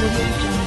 Thank you.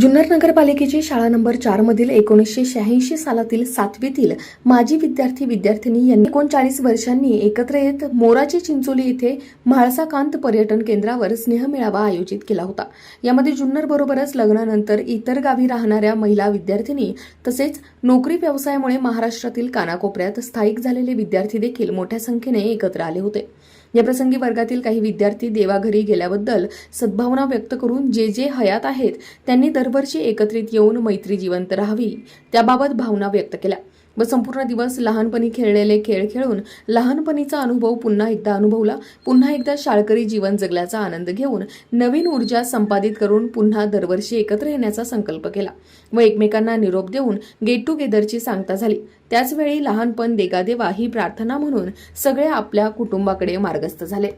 Junnar नगरपालिकेची शाळा number चार मधील एकोणीसशे शहाऐंशी सालातील सातवीतील माजी विद्यार्थी विद्यार्थिनी यांनी एकोणचाळीस वर्षांनी एकत्र येत मोराची चिंचोली येथे म्हाळसाकांत पर्यटन केंद्रावर स्नेहमेळावा आयोजित केला होता. यामध्ये जुन्नर बरोबरच लग्नानंतर इतर गावी राहणाऱ्या महिला विद्यार्थिनी तसेच नोकरी व्यवसायामुळे महाराष्ट्रातील कानाकोपऱ्यात स्थायिक झालेले विद्यार्थी देखील मोठ्या संख्येने एकत्र आले होते. याप्रसंगी वर्गातील काही विद्यार्थी देवाघरी गेल्याबद्दल सद्भावना व्यक्त करून जे जे हयात आहेत त्यांनी दरवर्षी एकत्रित येऊन मैत्री जिवंत राहावी. त्याबाबत भावना व्यक्त केल्या. व संपूर्ण दिवस लहानपणी खेळलेले खेळ खेळून लहानपणीचा अनुभव पुन्हा एकदा अनुभवला. पुन्हा एकदा शाळकरी जीवन जगल्याचा आनंद घेऊन नवीन ऊर्जा संपादित करून पुन्हा दरवर्षी एकत्र येण्याचा संकल्प केला व एकमेकांना निरोप देऊन गेट टुगेदरची सांगता झाली. त्याचवेळी लहानपण देगा ही प्रार्थना म्हणून सगळे आपल्या कुटुंबाकडे मार्गस्थ झाले.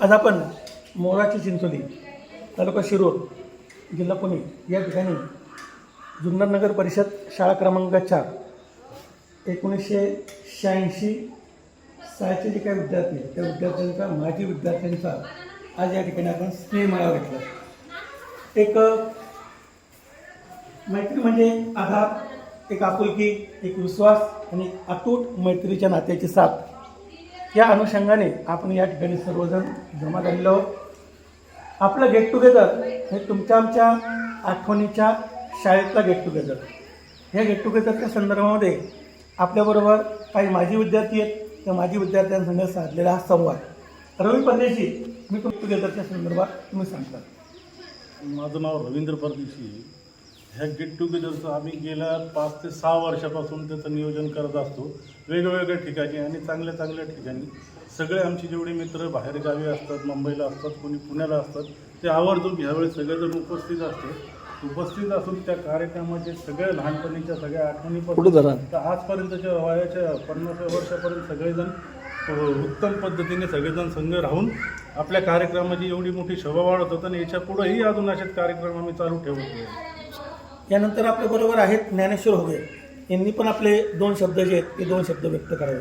आज आपण मोराची चिंचोली तालुका शिरूर जिल्हा पुणे या ठिकाणी जुन्नर नगर परिषद शाळा क्रमांक चार एकोणीसशे शहाऐंशी सालचे जे काही विद्यार्थी त्या विद्यार्थ्यांचा माजी विद्यार्थ्यांचा आज या ठिकाणी आपण स्नेह मेळावा घेतला. एक मैत्री म्हणजे आधार एक आपुलकी एक विश्वास आणि अतूट मैत्रीच्या नात्याची साथ. या अनुषंगाने आपण या ठिकाणी सर्वजण जमा झालेलो आहोत. आपलं गेट टुगेदर हे तुमच्या आमच्या आठवणीच्या शाळेतला गेट टुगेदर ह्या गेट टुगेदरच्या संदर्भामध्ये आपल्याबरोबर काही माजी विद्यार्थी आहेत. त्या माजी विद्यार्थ्यांसंग साधलेला हा संवाद. रवी परदेशी मी गेट टुगेदरच्या संदर्भात तुम्ही सांगता. माझं नाव रवींद्र परदेशी. ह्या गेट टुगेदरचं आम्ही गेल्या पाच ते सहा वर्षापासून त्याचं नियोजन करत असतो. वेगवेगळ्या ठिकाणी आणि चांगल्या चांगल्या ठिकाणी. सगळे आमचे जेवढे मित्र बाहेरगावी असतात मुंबईला असतात कोणी पुण्याला असतात ते आवर्जून ह्यावेळी सगळेजण उपस्थित असते उपस्थित असून त्या कार्यक्रमाचे सगळ्या लहानपणीच्या सगळ्या आठवणीपासून तर आजपर्यंतच्या वयाच्या पन्नास वर्षापर्यंत सगळेजण उत्तम पद्धतीने सगळेजण संघ राहून आपल्या कार्यक्रमाची एवढी मोठी शोभा वाढत होतं आणि याच्या पुढेही अजून असेच कार्यक्रम आम्ही चालू ठेवतो यानंतर आपल्याबरोबर आहेत ज्ञानेश्वर होगे. यांनी पण आपले दोन शब्द जे आहेत ते दोन शब्द व्यक्त करावे.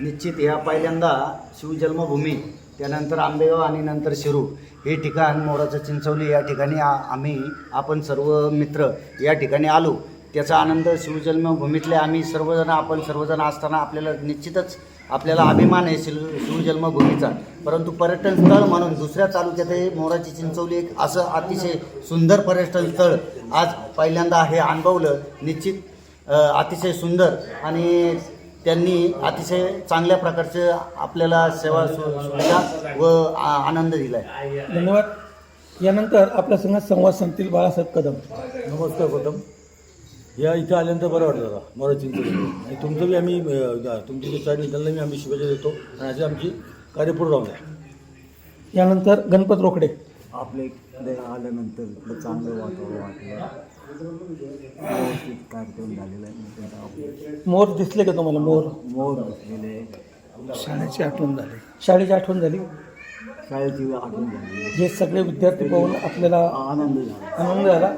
निश्चित ह्या पहिल्यांदा शिवजन्मभूमी त्यानंतर आंबेगाव आणि नंतर शिरूर हे ठिकाण मोराचं चिंचवली या ठिकाणी आ आम्ही आपण सर्व मित्र या ठिकाणी आलो. त्याचा आनंद शिवजन्मभूमीतले आम्ही सर्वजण आपण सर्वजण असताना आपल्याला निश्चितच आपल्याला अभिमान आहे शिव शिवजन्मभूमीचा परंतु पर्यटन स्थळ म्हणून दुसऱ्या तालुक्यात हे मोराची चिंचवली एक असं अतिशय सुंदर पर्यटन स्थळ आज पहिल्यांदा हे अनुभवलं. निश्चित अतिशय सुंदर आणि त्यांनी अतिशय चांगल्या प्रकारचे आपल्याला सेवा सुविधा व आनंद दिला आहे धन्यवाद. यानंतर आपल्या संघात संवाद सांगतील बाळासाहेब कदम. नमस्कार प्रथम या इथं आल्यानंतर बरं वाटलं जरा मोरा चिंचोली आणि तुमचं बी आम्ही तुमची जे साईड त्यांना मी आम्ही शुभेच्छा देतो. आणि अशी आमची कार्य पुढे राहून द्या. यानंतर गणपत रोकडे. इकडे आल्यानंतर चांगलं वातावरण वाटलं. व्यवस्थित कार्यक्रम झालेला आहे त्यांचा आपले मोर दिसले का तुम्हाला? मोर. मोर बसलेले शाळेची आठवण झाली. शाळेची आठवण झाली? शाळेची आठवण झाली. हे सगळे विद्यार्थी पाहून आपल्याला आनंद झाला. आनंद झाला.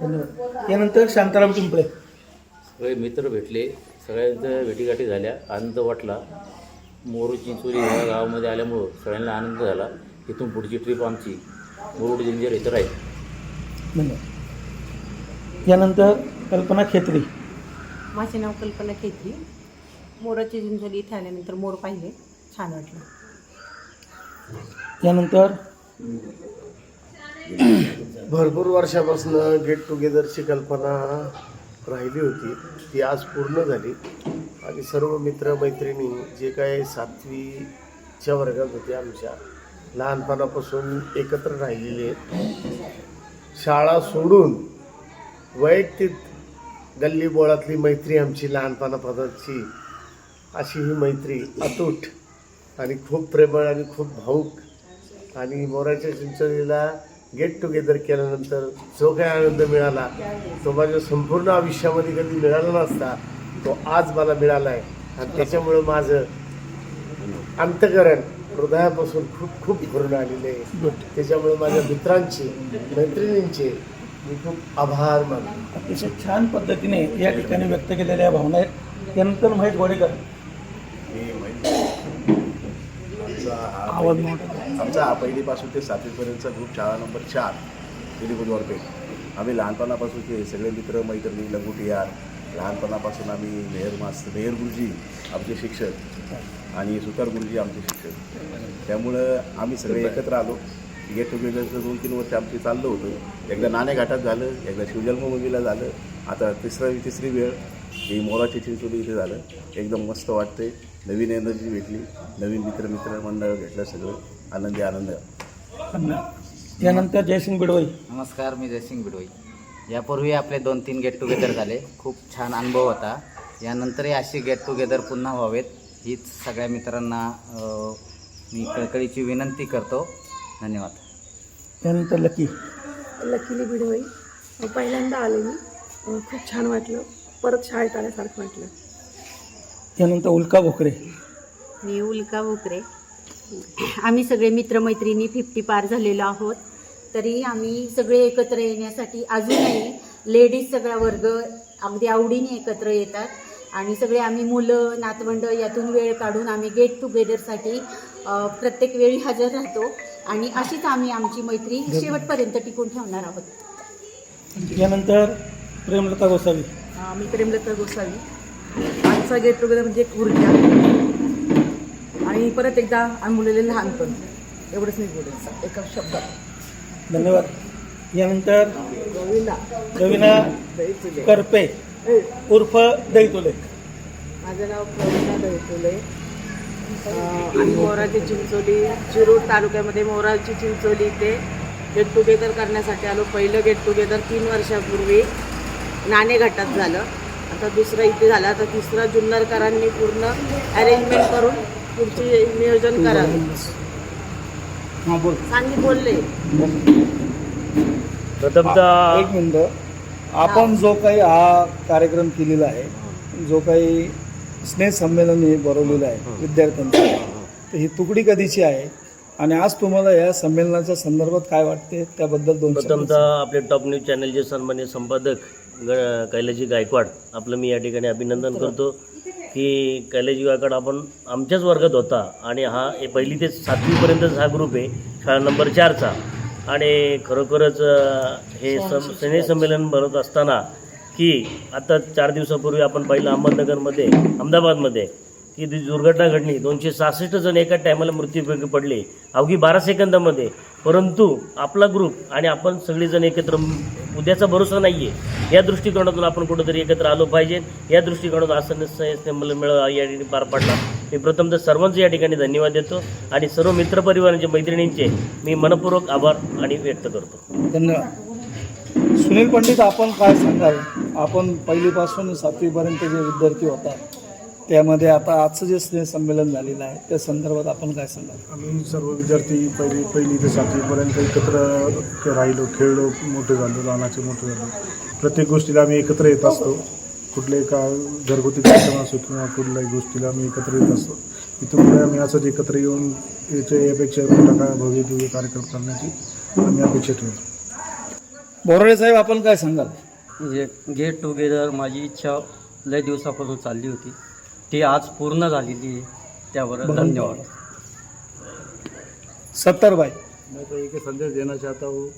धन्यवाद. यानंतर शांताराम पिंपळे. सगळे मित्र भेटले. सगळ्यांच्या भेटीगाठी झाल्या. आनंद वाटला. मोरू चिंचोली ह्या गावामध्ये आल्यामुळं सगळ्यांना आनंद झाला. इथून पुढची ट्रिप आमची. मुरुड जिंजर इथं राहील. धन्यवाद. यानंतर कल्पना खेत्री. माझे नाव कल्पना खेत्री. मोराची झुंझली इथे आल्यानंतर मोर पाहिले. छान वाटलं. यानंतर? भरपूर वर्षापासून गेट टुगेदरची कल्पना राहिली होती. ती आज पूर्ण झाली. आणि सर्व मित्रमैत्रिणी जे काय सातवीच्या वर्गात होते आमच्या लहानपणापासून एकत्र राहिलेले आहेत. शाळा सोडून वैयक्तिक गल्ली बोळातली मैत्री आमची लहानपणापासूनची. अशी ही मैत्री अतूट आणि खूप प्रेमळ आणि खूप भाऊक. आणि मोराच्या चिंचोलीला गेट टुगेदर केल्यानंतर जो काही आनंद मिळाला तो माझ्या संपूर्ण आयुष्यामध्ये कधी मिळाला नसता तो आज मला मिळाला आहे आणि त्याच्यामुळं माझं अंतकरण हृदयापासून खूप खूप भरून आलेले आहे. त्याच्यामुळे माझ्या मित्रांचे मैत्रिणींचे मी खूप आभार मानतो. अतिशय छान पद्धतीने या ठिकाणी व्यक्त केलेल्या भावना आहेत. त्यानंतर महेश गोडेकर. आवाज आमचा हा पहिलीपासून ते सातवीपर्यंतचा ग्रुप शाळा नंबर चार दिलीबुधवारपेठ आम्ही लहानपणापासूनचे सगळे मित्र मैत्रिणी लंगोटी यार लहानपणापासून आम्ही मेहर मास्तर मेहर गुरुजी आमचे शिक्षक. आणि सुतार गुरुजी आमचे शिक्षक. त्यामुळं आम्ही सगळे एकत्र आलो. गेट टुगेदरचं दोन तीन वर्ष आमची चाललं होतं. एकदा नाणेघाटात झालं एकदा शिवजन्मभूमीला झालं. आता तिसरा तिसरी वेळ ही मोराची चिंचोली इथे झालं. एकदम मस्त वाटते नवीन एनर्जी भेटली. नवीन मित्र मित्र मंडळ भेटलं सगळं. आनंदी आनंद. यानंतर जयसिंग बिडवई. नमस्कार मी जयसिंग बिडोई यापूर्वी आपले दोन तीन गेट टुगेदर झाले. खूप छान अनुभव होता. यानंतरही असे गेट टुगेदर पुन्हा व्हावेत. हीच सगळ्या मित्रांना मी कळकळीची विनंती करतो. धन्यवाद. त्यानंतर लकी. लकीली बिडवई पहिल्यांदा आले मी. अं, खूप छान वाटलं. परत शाळेत आल्यासारखं वाटलं. यानंतर उल्का भोकरे. मी उल्का भोकरे. आम्ही सगळे मित्रमैत्रिणी फिफ्टी पार झालेलो आहोत. तरी आम्ही सगळे एकत्र येण्यासाठी अजूनही लेडीज सगळा वर्ग अगदी आवडीने एकत्र येतात. आणि सगळे आम्ही मुलं नातवंड यातून वेळ काढून आम्ही गेट टुगेदरसाठी अ, प्रत्येक वेळी हजर राहतो. आणि अशीच आम्ही आमची मैत्री शेवटपर्यंत टिकून ठेवणार आहोत. यानंतर प्रेमलता गोसावी. मी प्रेमलता गोसावी. आजचा गेट टुगेदर म्हणजे एक ऊर्जा. आणि परत एकदा अनुभवलेले लहानपण. एवढंच नाही बोलायचं एका शब्दात. धन्यवाद. यानंतर रवीला. रवीना करपे. उर्फ दैतुले माझं नाव प्रवीणा दैतुले आणि मोराची चिंचोली शिरूर तालुक्यामध्ये मोराची चिंचोली इथे गेट टुगेदर करण्यासाठी आलो. पहिलं गेट टुगेदर तीन वर्षापूर्वी नाणेघाटात झालं. आता दुसरं इथे झालं. आता तिसरं जुन्नरकरांनी पूर्ण अरेंजमेंट करून पुढची नियोजन करावं. बोल. सांगी बोलले. प्रथमतः एक मिनटं. आपण जो काही हा कार्यक्रम केलेला आहे जो काही स्नेह संमेलन हे भरवलेलं आहे विद्यार्थ्यांचं. तर ही तुकडी कधीची आहे? आणि आज तुम्हाला या संमेलनाच्या संदर्भात काय वाटते? त्याबद्दल दोन प्रथमतः आपले टॉप न्यूज चॅनलचे सन्मान्य संपादक ग कैलाजी गायकवाड आपलं मी या ठिकाणी अभिनंदन करतो की कैलाजी गायकवाड आपण आमच्याच वर्गात होता आणि हा हे पहिली ते सातवीपर्यंतच हा ग्रुप आहे शाळा नंबर चारचा. आणि खरोखरच हे सम स्नेह संमेलन भरत असताना की आता चार दिवसापूर्वी आपण पाहिलं अहमदनगरमध्ये अहमदाबादमध्ये की ती दुर्घटना घडली दोनशे सहासष्ट जण एका टायमाला मृत्यूपैकी पडले अवघी बारा सेकंदामध्ये. परंतु आपला ग्रुप आणि आपण सगळेजण एकत्र उद्याचा भरोसा नाही आहे या दृष्टिकोनातून आपण कुठंतरी एकत्र आलो पाहिजे. या दृष्टिकोनातून असं संमेलन मेळावा या ठिकाणी पार पाडला. मी प्रथम तर सर्वांचे या ठिकाणी धन्यवाद देतो आणि सर्व मित्रपरिवारांचे मैत्रिणींचे मी मनपूर्वक आभार आणि व्यक्त करतो. धन्यवाद. सुनील पंडित आपण काय सांगाल? आपण पहिलीपासून सातवीपर्यंत जे विद्यार्थी होतात त्यामध्ये आता आजचं जे स्नेहसंमेलन झालेलं आहे त्या संदर्भात आपण काय सांगाल? आम्ही सर्व विद्यार्थी पहिली पहिली ते सातवीपर्यंत एकत्र राहिलो खेळलो मोठे झालो लहानाचे मोठे झालो. प्रत्येक गोष्टीला आम्ही एकत्र येत असतो. कुठले का घरगुती कार्यक्रम असो किंवा कुठल्याही गोष्टीला आम्ही एकत्र येत असतो. इथून पुढे आम्ही असंच एकत्र येऊन याच्या यापेक्षा मोठा काय भव्य दिव्य कार्यक्रम करण्याची आम्ही अपेक्षा ठेवतो. बोराडे साहेब आपण काय सांगाल? म्हणजे गेट टुगेदर माझी इच्छा लय दिवसापासून चालली होती. ती आज पूर्ण झालेली आहे. त्यावर धन्यवाद. सत्तर बाय मैं तो एक संदेश देना चाहता हूँ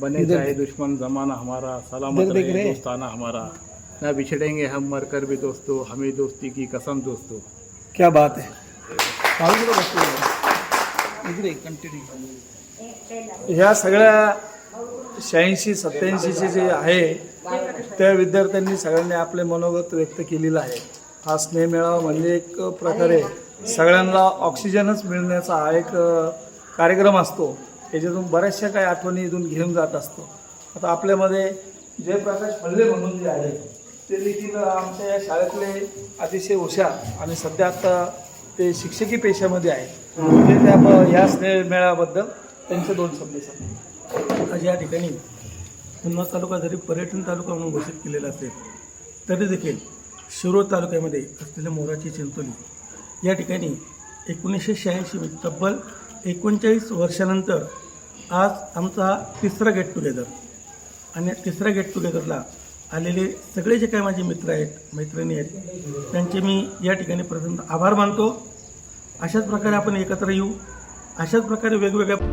बने चाहे दुश्मन जमाना हमारा सलामत रहे। दोस्ताना हमारा। न बिछड़ेंगे हम मरकर भी दोस्तों हमें दोस्ती की कसम दोस्तों। क्या बात है। ह्या सगळ्या शहाऐंशी सत्याऐंशीचे जे आहे त्या विद्यार्थ्यांनी सगळ्यांनी आपले मनोगत व्यक्त केलेलं आहे. हा स्नेहमेळावा म्हणजे एक प्रकारे सगळ्यांना ऑक्सिजनच मिळण्याचा हा एक कार्यक्रम असतो. याच्यातून बऱ्याचशा काही आठवणी इथून घेऊन जात असतो. आता आपल्यामध्ये जयप्रकाश फल्ले म्हणून जे आहे ते देखील आमच्या या शाळेतले अतिशय हुशार आणि सध्या आता ते शिक्षकी पेशामध्ये आहे ते म्हणजे त्या या स्नेह त्यांचे दोन शब्द सांगतात आज या ठिकाणी पुन्हा तालुका जरी पर्यटन तालुका म्हणून घोषित केलेला असेल तरी देखील शिरोळ तालुक्यामध्ये असलेल्या मोराची चिंचोली या ठिकाणी एकोणीसशे शहाऐंशी तब्बल एकोणचाळीस वर्षानंतर आज आमचा तिसरा गेट टुगेदर आणि तिसऱ्या गेट टुगेदरला आलेले सगळे जे काही माझे मित्र आहेत मैत्रिणी आहेत त्यांचे मी या ठिकाणी प्रथम आभार मानतो. अशाच प्रकारे आपण एकत्र येऊ. अशाच प्रकारे वेगवेगळ्या